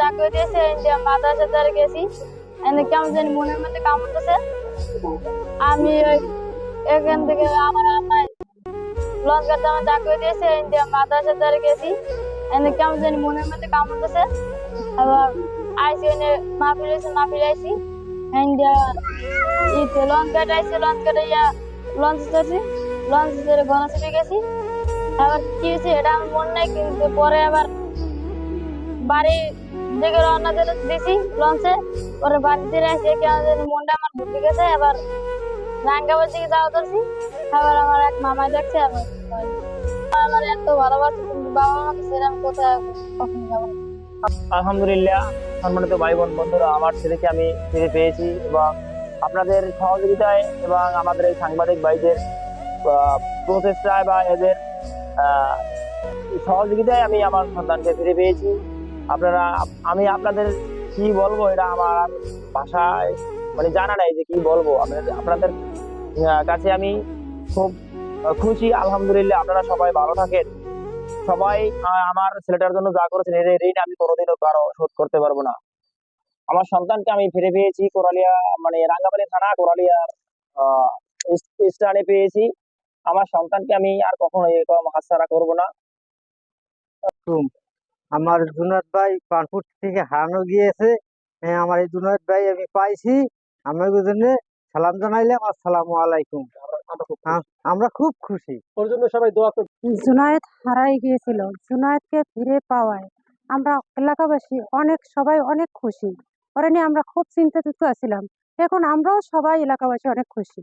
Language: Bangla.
ডাকে দিয়েছে ইন্ডিয়া মাদ্রাসা দ্বারা গেছি। এনে কেমন জানি মনের মধ্যে কামড়তেছে। আমি এখান থেকে আমার আমার লঞ্চ গাড়ি আমার ডাকে দিয়েছে ইন্ডিয়া মাদ্রাসা দ্বারা গেছি। কেমন জানি মনের মধ্যে কামড়তেছে। আবার আইসি এনে আইসি। ইন্ডিয়া ইতে লঞ্চ গাড়ি আইসি গাড়ি ইয়া লঞ্চ চড়ছি লঞ্চ চড়ে গণেশে গেছি। আবার কি হয়েছে এটা আমার মনে নাই, কিন্তু পরে আবার বাড়ি দিকে রওনা দিতে দিছি লঞ্চে। পরে বাড়ি ফিরে এসে কেমন জানি মনটা আমার ঘুরতে গেছে আবার রাঙ্গাবার দিকে যাওয়া ধরছি আবার আমার এক মামাই দেখছে, আবার আমার এত ভালোবাসে, কিন্তু বাবা মাকে ছেড়ে কোথায় কখন যাব আলহামদুলিল্লাহ, সম্মানিত ভাই বোন বন্ধুরা, আমার ছেলেকে আমি ফিরে পেয়েছি এবং আপনাদের সহযোগিতায় এবং আমাদের এই সাংবাদিক ভাইদের প্রচেষ্টায় বা এদের সহযোগিতায় আমি আমার সন্তানকে ফিরে পেয়েছি। আপনারা, আমি আপনাদের কি বলব, এটা আমার ভাষায় মানে জানা নাই যে কি বলব। আপনাদের কাছে আমি খুব খুশি, আলহামদুলিল্লাহ। আপনারা সবাই ভালো থাকেন। সবাই আমার ছেলেটার জন্য যা করেছেন, এর ঋণ আমি কোনোদিনও কারও শোধ করতে পারব না। আমার সন্তানকে আমি ফিরে পেয়েছি কোরালিয়া মানে রাঙ্গামালি থানা কোরালিয়ার স্থানে পেয়েছি। আমার সন্তানকে আমি আর কখনো এরকম হাতছাড়া করব না। আমার জুনাদ ভাই পানপুর থেকে হারানো গিয়েছে। হ্যাঁ, আমার এই জুনাদ ভাই আমি পাইছি। আমার জন্য সালাম জানাইলাম আসসালামু আলাইকুম। আমরা খুব খুশি। ওর জন্য সবাই দোয়া করি জুনায়েদ হারাই গিয়েছিল। জুনায়েদকে ফিরে পাওয়ায় আমরা এলাকাবাসী অনেক সবাই অনেক খুশি। ওরা নিয়ে আমরা খুব চিন্তিত ছিলাম এখন আমরাও সবাই এলাকাবাসী অনেক খুশি।